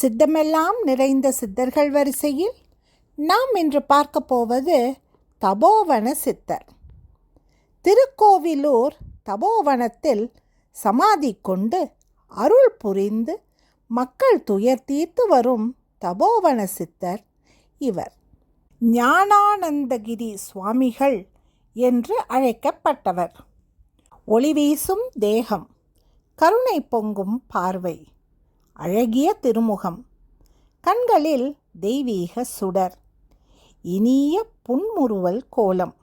சித்தமெல்லாம் நிறைந்த சித்தர்கள் வரிசையில் நாம் இன்று பார்க்க போவது தபோவன சித்தர். திருக்கோவிலூர் தபோவனத்தில் சமாதி கொண்டு அருள் புரிந்து மக்கள் துயர் தீர்த்து வரும் தபோவன சித்தர் இவர். ஞானானந்தகிரி சுவாமிகள் என்று அழைக்கப்பட்டவர். ஒளி வீசும் தேகம் கருணை பொங்கும் பார்வை. அழகிய திருமுகம். கண்களில் தெய்வீக சுடர். இனிய புன்முறுவல் கோலம்.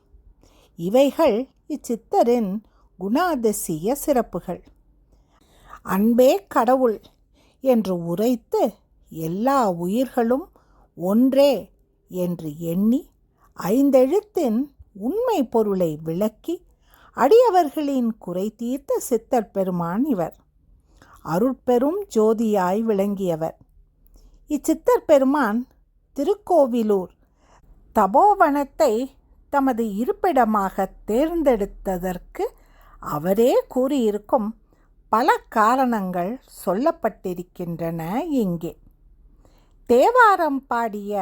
இவைகள் இச்சித்தரின் குணாதிசய சிறப்புகள். அன்பே கடவுள் என்று உரைத்து எல்லா உயிர்களும் ஒன்றே என்று எண்ணி ஐந்தெழுத்தின் உண்மை பொருளை விளக்கி அடியவர்களின் குறை தீர்த்த சித்தர் பெருமான் இவர். அருட்பெரும் ஜோதியாய் விளங்கியவர். இச்சித்தர் பெருமான் திருக்கோவிலூர் தபோவனத்தை தமது இருப்பிடமாக தேர்ந்தெடுத்ததற்கு அவரே கூறியிருக்கும் பல காரணங்கள் சொல்லப்பட்டிருக்கின்றன இங்கே. தேவாரம் பாடிய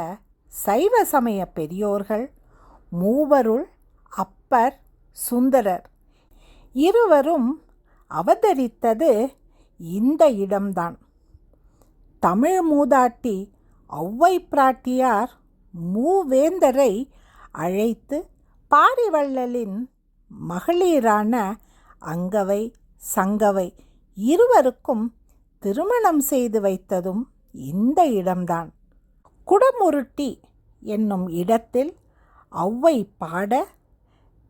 சைவ சமய பெரியோர்கள் மூவருள் அப்பர் சுந்தரர் இருவரும் அவதரித்தது இந்த இடம்தான். தமிழ் மூதாட்டி ஒளவை பிராட்டியார் மூவேந்தரை அழைத்து பாரிவள்ளலின் மகளிரான அங்கவை சங்கவை இருவருக்கும் திருமணம் செய்து வைத்ததும் இந்த இடம்தான். குடமுருட்டி என்னும் இடத்தில் ஒளவை பாட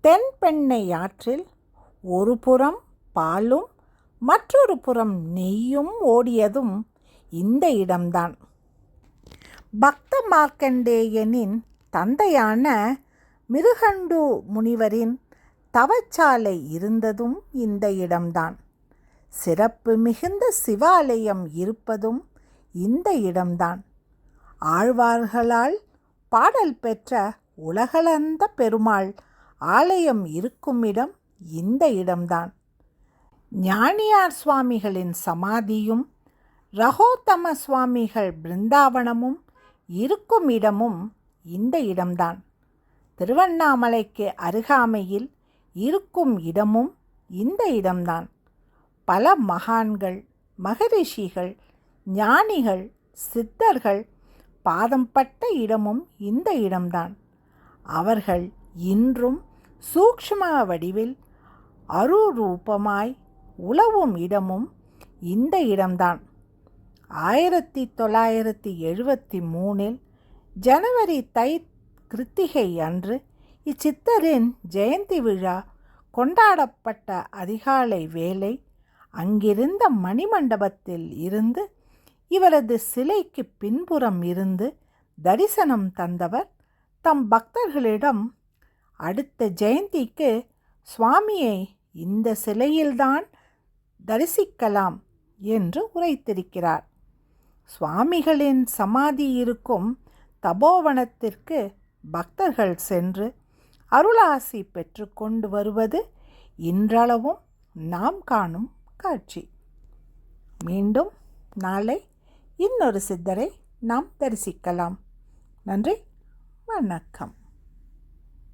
தென்பெண்ணை ஆற்றில் ஒரு புறம் பாலும் மற்றொரு புறம் நெய்யும் ஓடியதும் இந்த இடம்தான். பக்த மார்க்கண்டேயனின் தந்தையான மிருகண்டு முனிவரின் தவச்சாலை இருந்ததும் இந்த இடம்தான். சிறப்பு மிகுந்த சிவாலயம் இருப்பதும் இந்த இடம்தான். ஆழ்வார்களால் பாடல் பெற்ற உலகளந்த பெருமாள் ஆலயம் இருக்கும் இடம் இந்த இடம்தான். ஞானியார் சுவாமிகளின் சமாதியும் ரகோத்தம சுவாமிகள் பிருந்தாவனமும் இருக்கும் இடமும் இந்த இடம்தான். திருவண்ணாமலைக்கு அருகாமையில் இருக்கும் இடமும் இந்த இடம்தான். பல மகான்கள் மகரிஷிகள் ஞானிகள் சித்தர்கள் பாதம் பட்ட இடமும் இந்த இடம்தான். அவர்கள் இன்றும் சூக்ஷ்ம வடிவில் அருரூபமாய் உழவும் இடமும் இந்த இடம்தான். ஆயிரத்தி தொள்ளாயிரத்தி எழுபத்தி மூணில் ஜனவரி தை கிருத்திகை அன்று இச்சித்தரின் ஜெயந்தி விழா கொண்டாடப்பட்ட அதிகாலை வேலை அங்கிருந்த மணிமண்டபத்தில் இருந்து இவரது சிலைக்கு பின்புறம் இருந்து தரிசனம் தந்தவர் தம் பக்தர்களிடம் அடுத்த ஜெயந்திக்கு சுவாமியை இந்த சிலையில்தான் தரிசிக்கலாம் என்று உரைத்திருக்கிறார். சுவாமிகளின் சமாதி இருக்கும் தபோவனத்திற்கு பக்தர்கள் சென்று அருளாசி பெற்றுக்கொண்டு வருவது இன்றளவும் நாம் காணும் காட்சி. மீண்டும் நாளை இன்னொரு சித்தரை நாம் தரிசிக்கலாம். நன்றி வணக்கம்.